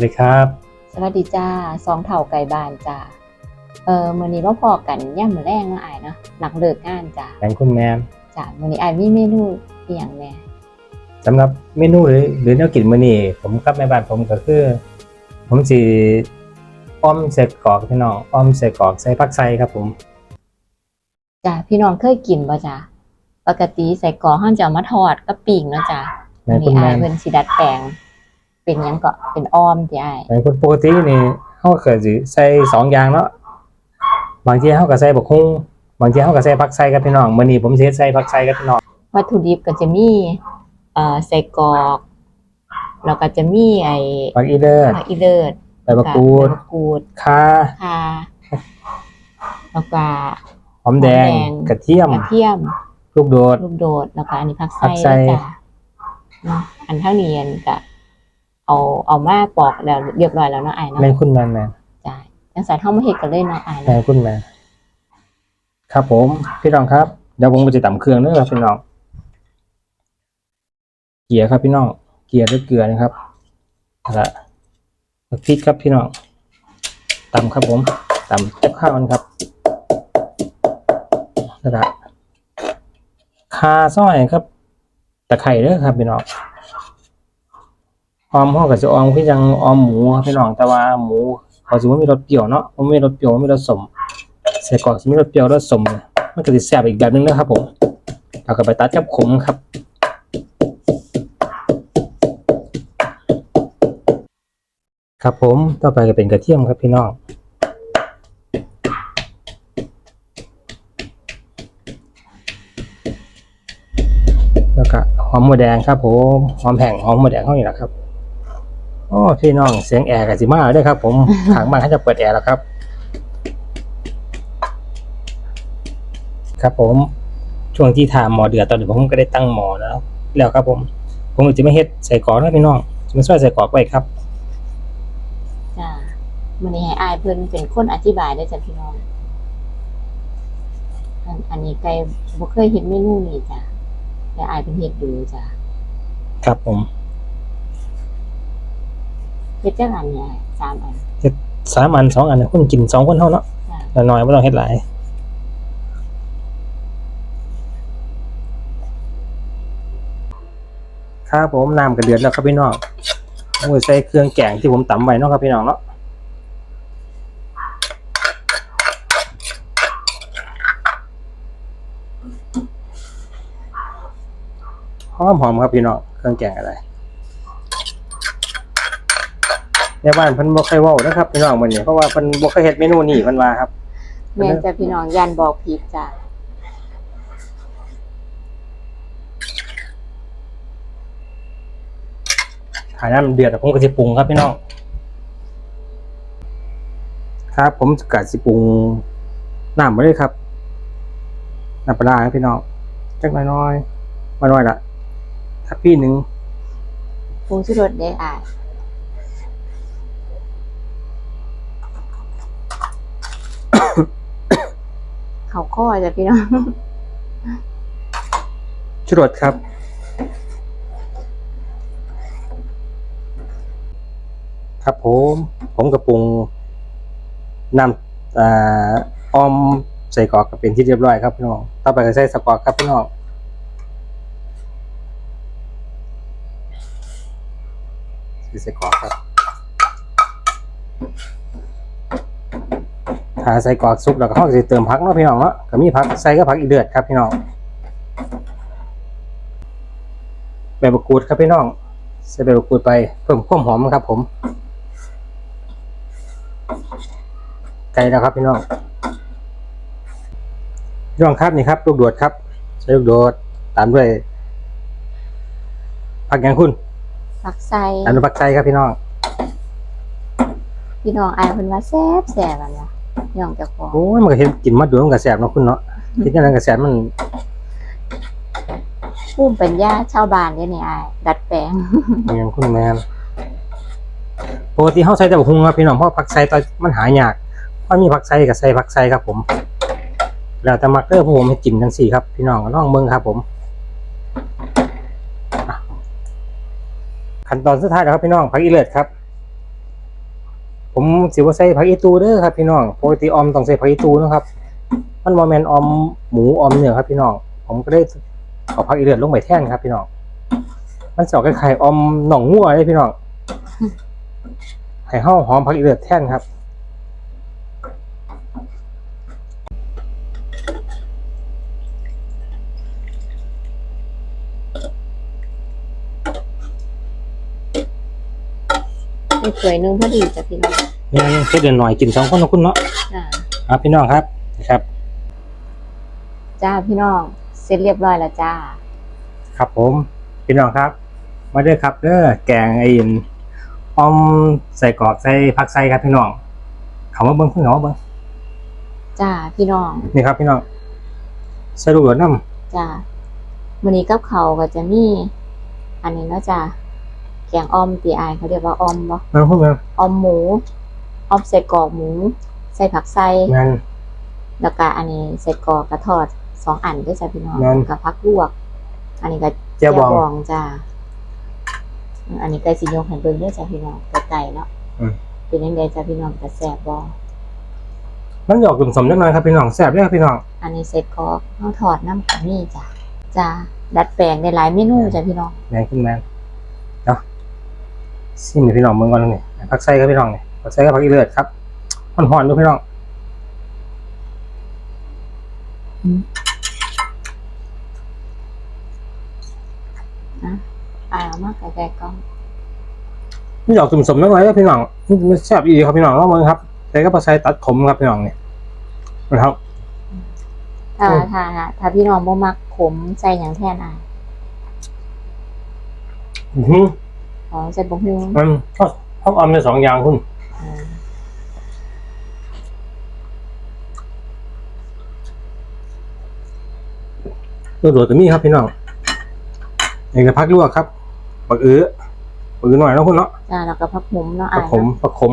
วัสดีครับ สวัสดีจ้าสองเท่าไก่บ้านจ้าเออมื้อนี้มาพอกันย่ำมื้อแรงเนาะอายเนาะหลังเลิกงานจ้าแกงคุณแมนจ้ามื้อนี้อายมีเมนูอีหยังแหน่สำหรับเมนูหรือหรือแนวกินมื้อนี้ผมกับแม่บ้านผมก็คือ ผมสิอ้อมใส่กรอกพี่น้องอ้อมใส่กรอกใส่ผักใส่ครับผมจ้าพี่น้องเคยกินบ่จ้าปกติใส่กรอกเฮาจะเอามาทอดกับปิ้งเนาะจ้าแม่มื้อคุนี้ณแมอายนเพิ่นสิดัดแปลง เป็นหยังก็เป็นอ้อมที่อายแม่คุณปกตินี่เฮาก็สิใส่สองอย่างเนาะบางทีเฮาก็ใส่บักฮุ่งบางทีเฮาก็ใส่ผักใส่ครับพี่น้องมื้อนี้ผมสิเฮ็ดใส่ผักใส่ครับพี่น้องวัตถุดิบก็จะมีเอ่อใส่กรอกแล้วก็จะมีไอ้ผักอีเลิศผักอีเลิศใบมะกรูดใบมะกรูดข่าค่ะแล้วก็ หอมแดงหอมแดง กระเทียมกระเทียม ลูกโดด ลูกโดดแล้วก็อันนี้ผักผัไส้กไส้ด้วยจ้ะเนาะอันเท่านี้อันก็ เอาเอามาปอกแล้วเรียบร้อยแล้วเนาะไอ้ายเนาะแม่คุณแมนแม่จ้ะจังสายเท่ามาเฮ็ดกันเลยเนาะไอ้ายแม่เนาะคุณแม่ครับผม พี่น้องครับเดี๋ยวผมจะตำเครื่องเด้อครับพี่น้อง เกลียครับพี่น้อง เกลียด้วยเกลือนะครับแล้วก็พริกครับพี่น้องตำครับผมตำเจ็บข้าวมันครับแล้วก็คาซอยครับ ตะไคร้เด้อครับพี่น้อง ออมห่อกับจะออมคือยังออมหมูครับพี่น้องแต่ว่าหมูเขาสิว่ามีรสเปรี้ยวเนาะผมมีรสเปรี้ยวมีรสสมใส่กรอกสิมีรสเปรี้ยวรสสมเนี่ยมันก็จะแซ่บอีกแบบนึงนะครับผมเอากลับไปตัดกับขมครับครับผมต่อไปก็เป็นกระเทียมครับพี่น้องแล้วก็หอมหัวแดงครับผมหอมแผ่งหอมหัวแดงเข้านี่แหละครับ โอ้พี่น้องเสียงแอร์กับสิมาด้วยครับ ผมขางบ้านเขาจะเปิดแอร์แล้วครับ ครับผมช่วงที่ทาหมอเดือดตอนนี้ผมก็ได้ตั้งหมอแล้ว แล้วครับผม ผมก็จะไม่เฮ็ดใส่กรอกนะพี่น้องจะไม่ช่วยใส่กรอกไว้ครับจ้ะมื้อนี้ให้อายเพิ่นเป็นคนอธิบายได้อจ้ะพี่น้องอันอันนี้ไก่บ่เคยเฮ็ดเมนูนี้จ้ะแต่อายเพิ่นเฮ็ดดูจ้ะครับผม เฮ็ดจังอันเนี่ยสามอันสามอันสองอันนะคนกินสองคนเท่าเนาะจ้ะน้อยๆไม่ต้องเฮ็ดหลายครับผมน้ำกระเดือดแล้วครับพี่น้องผมก็ใส่เครื่องแกงที่ผมตำไว้เนาะครับพี่น้องเนาะหอมหอมๆครับพี่น้องเครื่องแกงอะไร ในบ้านเพิ่นบ่เคยเว้านะครับพี่น้องมื้อนี้เพราะว่าเพิ่นบ่เคยเฮ็ดเมนูนี้เพิ่นว่าครับ แม่นจ้ะพี่น้องยันบอกผิดจ้ะถ่ายน้ำเดือดผมก็จะปรุงครับพี่น้องครับผมกะสิปรุงน้ำมาเลยครับน้ำปลาร้าครับพี่น้องจักหน้อยๆมาหน่อยละทัพพี่หนึ่งปรุงชูรสได้อา เขาข้อจ้ะพี่น้องชุรสครับ ครับผม ผมกระปรุงนำอ่าออมใส่กอกก็เป็นที่เรียบร้อยครับพี่น้องต่อไปก็ใส่สกอร์ครับพี่น้องใส่กอกครับ ถ้าใส่กรอกสุกแล้วก็เขาก็จะเติมผักเนาะพี่น้องเนาะก็มีผักใส่ก็ผักอีเดือดครับพี่น้องใบมะกรูดครับพี่น้องใส่ใบมะกรูดไปเพิ่มความหอมครับ ผมไก่แล้วครับพี่น้องพี่น้องครับนี่ครับลูกโดดครับใช้ลูกโดดตามด้วยผักหยังคุณผักใส่ตามด้วยผักไส้ครับพี่น้องพี่น้องอายเพิ่นว่าแซ่บแซ่บอันน่ะ ย่องเจ้าของโอ้ยมันก็เห็นกินมาดูมันก็แสบเนาะคุณเนาะกินยังไงก็แสบมันภูมิปัญญาชาวบ้านเด้นี่อายดัดแปลงมันยังคุณแมนปกติเขาใส่แต่บะฮุงครับพี่น้องเพราะผักไส้ตอนมันหายากเพราะมีผักไส้กับใส่ผักไส้ครับ ผม แล้วแต่มักเตอร์ผมให้กินทั้งสี่ครับพี่น้องก็น้องเมืองครับ ผมอะขั้นตอนสุดท้ายแล้วครับพี่น้องผักอีเลิศครับ ผมสิว่าใส่ผักอีตูเด้อครับพี่น้องปกติออมต้องใส่ผักอีตูเนาะครับ มันบ่แม่นออมหมูออมเนื้อครับพี่น้อง ผมก็ได้เอาผักอีเลือดลงไปแทนครับพี่น้อง มันสิออกคล้ายๆออมหนองงัวเลยพี่น้องให้เฮาหอมผักอีเลือดแทนครับ ในถ้วยหนึงพอดีจ้ะพี่น้องแม่นเฮ็ดเดือนหน่อยกินสองคนเนาะคุณเนาะจ้าครับพี่น้องครับนะครับ จ้าพี่น้องเสร็จเรียบร้อยแล้วจ้า ครับผมพี่น้องครับ มาเด้อครับเด้อแกงไอ้อินออมใส่กรอกใส่ผักใส่ครับพี่น้องเขามาเบิ้งเพิ่งเขามาเบิ้งจ้าพี่น้องนี่ครับพี่น้องใส่ลูกหลวดน้จ้าวันนี้กับเขาวก็จะมี อันนี้เนาะจ้า แกงอ้อมตีอายเขาเรียกว่าอ้อมบ่ำมันพูดมันอ้อมหมูอ้อมใส่กรอกหมู ใส่ผักไส้งานแล้วก็อันนี้ใส่กรอกกระทอดสองอันด้วยจ้ะพี่น้องงั้นกับพักลวก อันนี้ก็เจียวบองงจ้าอันนี้ไก่สิยกให้เบิ่งด้วยจ้ะพี่น้องไก่ไก่เนาะอืมเป็นยังไงจ้ะพี่น้องจะแซ่บบ่มันหยอกกลุ่มสมนิดหน่อยครับพี่น้องแซ่บเด้อครับพี่น้องอันนี้ใส่กรอกข้าวทอดน้ำขมิ้นจ้ะจ้าดัดแปลงได้หลายเมนูจ้ะพี่น้องแมงขึ้นแมงเนาะ ซิมให้พี่น้องเมืองก่อนนี่ผักใส่ครับพี่น้องนี่ผักใส่กับผักอีเลือดครับห่อนๆด้วยพี่น้องอะเอามาไก่ๆก่อนมันหยอกกลุ่มสมนิดหน่อยเด้อพี่น้องมันแซ่บอีครับพี่น้องลองเมืองครับใส่กับผักใส่ตัดขมครับพี่น้องนี่นะครับถ้าอืมถ้าถ้าพี่น้องบ่มักขมใส่หยังแทนอะอื้อหื ออ๋อใส่บ่ฮู้มันชอบชอบออมในสองอย่างคุณอ่าตัวโดดตัวนี้ครับพี่น้องเอกพักลวกครับปักอื้อปักอื้อหน่อยเนาะคุณเนาะจ้าแล้วก็ผักหมุมเนาะปัอ่ากขมปักขม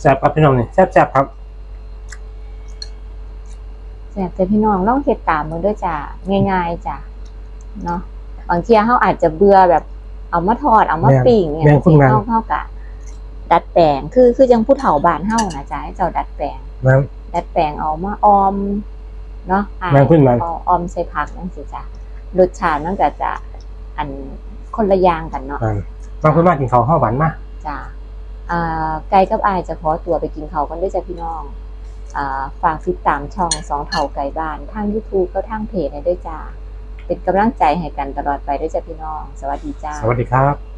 แซ่บครับพี่น้องนี่แซ่บแซ่บครับ แซ่บแต่พี่น้องลองเฮ็ดตามมือด้วยจ้ะง่ายๆจ้ะเนาะบางเที่ยเฮาอาจจะเบื่อแบบ เอามาทอดเอามาปิ้งเนี่ยแม่งคุณแม่งเฮาเฮากะดัดแปลงคือคือจังผู้เฒ่าบ้านเฮานะจ๊ะให้เจ้าดัดแปลงแม่งดัดแปลงเอามาออมเนาะอ่าแม่งขึ้นแม่งเอาออมใส่ผักนั่นสิจ้ะรสชาติมันก็จะอันคนละอย่างกันเนาะอ่าบางคนมากินข้าวข้าวหวานมากจ้ะอ่าไกลกับอายจะขอตัวไปกินเขาวกันด้วยจ้ะพี่น้องอ่า ฝากติดตามช่องสองเท่าไก่บ้านทาง YouTube ก็ทางเพจให้ด้วยจ้า เป็นกำลังใจให้กันตลอดไปด้วยจ้าพี่น้อง สวัสดีจ้า สวัสดีครับ